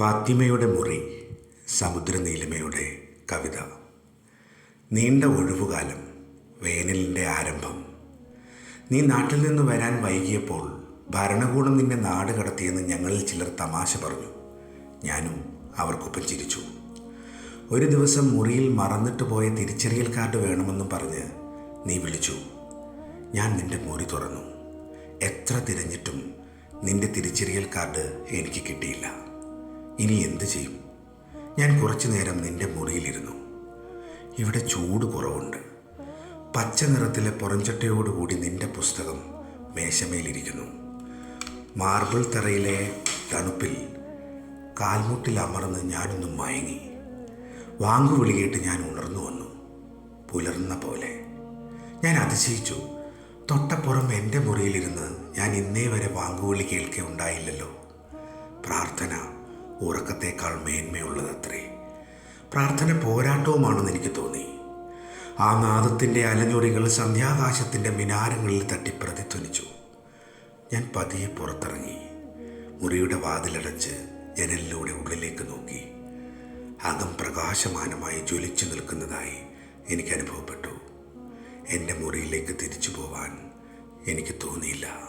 ഫാത്തിമയുടെ മുറി സമുദ്രനീലിമയുടെ കവിത. നീണ്ട ഒഴിവുകാലം വേനലിന്റെ ആരംഭം. നീ നാട്ടിൽ നിന്ന് വരാൻ വൈകിയപ്പോൾ ഭരണകൂടം നിന്നെ നാട് കടത്തിയെന്ന് ഞങ്ങളിൽ ചിലർ തമാശ പറഞ്ഞു. ഞാനും അവർക്കൊപ്പം ചിരിച്ചു. ഒരു ദിവസം മുറിയിൽ മറന്നിട്ട് പോയ തിരിച്ചറിയൽ കാർഡ് വേണമെന്നും പറഞ്ഞ് നീ വിളിച്ചു. ഞാൻ നിന്റെ മുറി തുറന്നു. എത്ര തിരഞ്ഞിട്ടും നിന്റെ തിരിച്ചറിയൽ കാർഡ് എനിക്ക് കിട്ടിയില്ല. ഇനി എന്തു ചെയ്യും? ഞാൻ കുറച്ചു നേരം നിന്റെ മുറിയിലിരുന്നു. ഇവിടെ ചൂട് കുറവുണ്ട്. പച്ച നിറത്തിലെ പുറംചട്ടയോടുകൂടി നിന്റെ പുസ്തകം മേശമേലിരിക്കുന്നു. മാർബിൾ തറയിലെ തണുപ്പിൽ കാൽമുട്ടിൽ അമർന്ന് ഞാനൊന്ന് മയങ്ങി. വാങ്ങുവിളി കേട്ട് ഞാൻ ഉണർന്നു വന്നു. പുലർന്ന പോലെ. ഞാൻ അതിശയിച്ചു. തൊട്ടപ്പുറം എന്റെ മുറിയിലിരുന്ന് ഞാൻ ഇന്നേ വരെ വാങ്ങുവിളി കേൾക്കേ ഉണ്ടായില്ലല്ലോ. പ്രാർത്ഥന ഉറക്കത്തേക്കാൾ മേന്മയുള്ളതത്രേ. പ്രാർത്ഥന പോരാട്ടവുമാണെന്ന് എനിക്ക് തോന്നി. ആ നാദത്തിന്റെ അലഞ്ഞൊറികൾ സന്ധ്യാകാശത്തിന്റെ മിനാരങ്ങളിൽ തട്ടി പ്രതിധ്വനിച്ചു. ഞാൻ പതിയെ പുറത്തിറങ്ങി. മുറിയുടെ വാതിലടച്ച് ജനലിലൂടെ ഉള്ളിലേക്ക് നോക്കി. അകം പ്രകാശമാനമായി ജ്വലിച്ചു നിൽക്കുന്നതായി എനിക്ക് അനുഭവപ്പെട്ടു. എന്റെ മുറിയിലേക്ക് തിരിച്ചു പോവാൻ എനിക്ക് തോന്നിയില്ല.